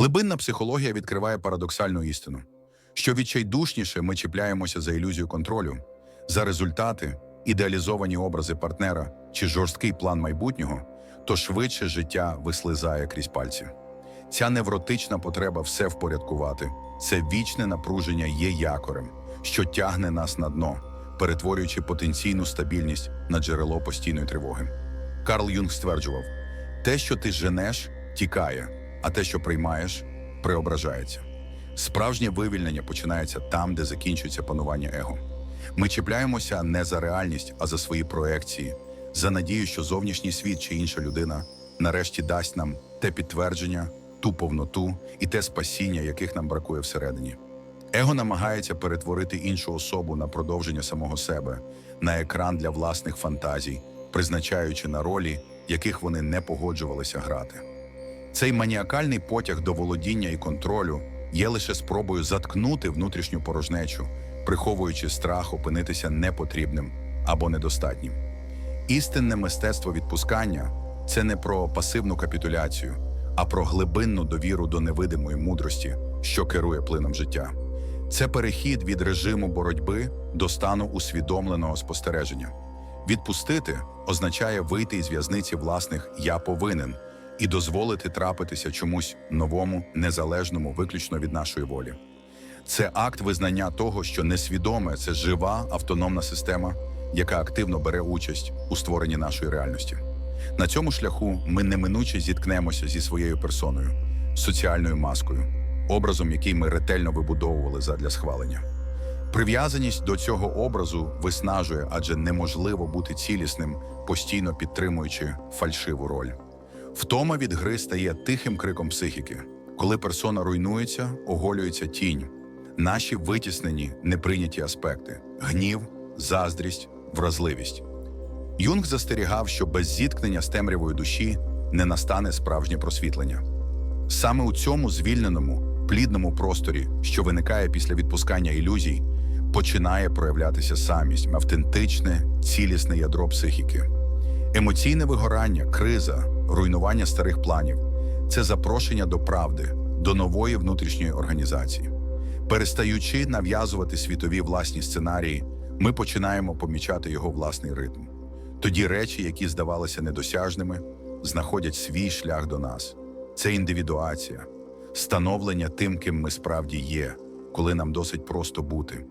Глибинна психологія відкриває парадоксальну істину, що відчайдушніше ми чіпляємося за ілюзію контролю, за результати, ідеалізовані образи партнера чи жорсткий план майбутнього, то швидше життя вислизає крізь пальці. Ця невротична потреба все впорядкувати, це вічне напруження є якорем, що тягне нас на дно, перетворюючи потенційну стабільність на джерело постійної тривоги. Карл Юнг стверджував: те, що ти женеш, тікає, а те, що приймаєш, преображається. Справжнє вивільнення починається там, де закінчується панування его. Ми чіпляємося не за реальність, а за свої проекції, за надію, що зовнішній світ чи інша людина нарешті дасть нам те підтвердження, ту повноту і те спасіння, яких нам бракує всередині. Его намагається перетворити іншу особу на продовження самого себе, на екран для власних фантазій, призначаючи на ролі, яких вони не погоджувалися грати. Цей маніакальний потяг до володіння і контролю є лише спробою заткнути внутрішню порожнечу, приховуючи страх опинитися непотрібним або недостатнім. Істинне мистецтво відпускання це не про пасивну капітуляцію, а про глибинну довіру до невидимої мудрості, що керує плином життя. Це перехід від режиму боротьби до стану усвідомленого спостереження. Відпустити означає вийти із в'язниці власних я повинен і дозволити трапитися чомусь новому, незалежному, виключно від нашої волі. Це акт визнання того, що несвідоме це жива автономна система, яка активно бере участь у створенні нашої реальності. На цьому шляху ми неминуче зіткнемося зі своєю персоною, соціальною маскою, образом, який ми ретельно вибудовували задля схвалення. Прив'язаність до цього образу виснажує, адже неможливо бути цілісним, постійно підтримуючи фальшиву роль. Втома від гри стає тихим криком психіки. Коли персона руйнується, оголюється тінь. Наші витіснені неприйняті аспекти гнів, заздрість, вразливість. Юнг застерігав, що без зіткнення з темрявою душі не настане справжнє просвітлення. Саме у цьому звільненому, плідному просторі, що виникає після відпускання ілюзій, починає проявлятися самість, автентичне, цілісне ядро психіки. Емоційне вигорання, криза, руйнування старих планів це запрошення до правди, до нової внутрішньої організації. Перестаючи нав'язувати світові власні сценарії, ми починаємо помічати його власний ритм. Тоді речі, які здавалися недосяжними, знаходять свій шлях до нас. Це індивідуація, становлення тим, ким ми справді є, коли нам досить просто бути.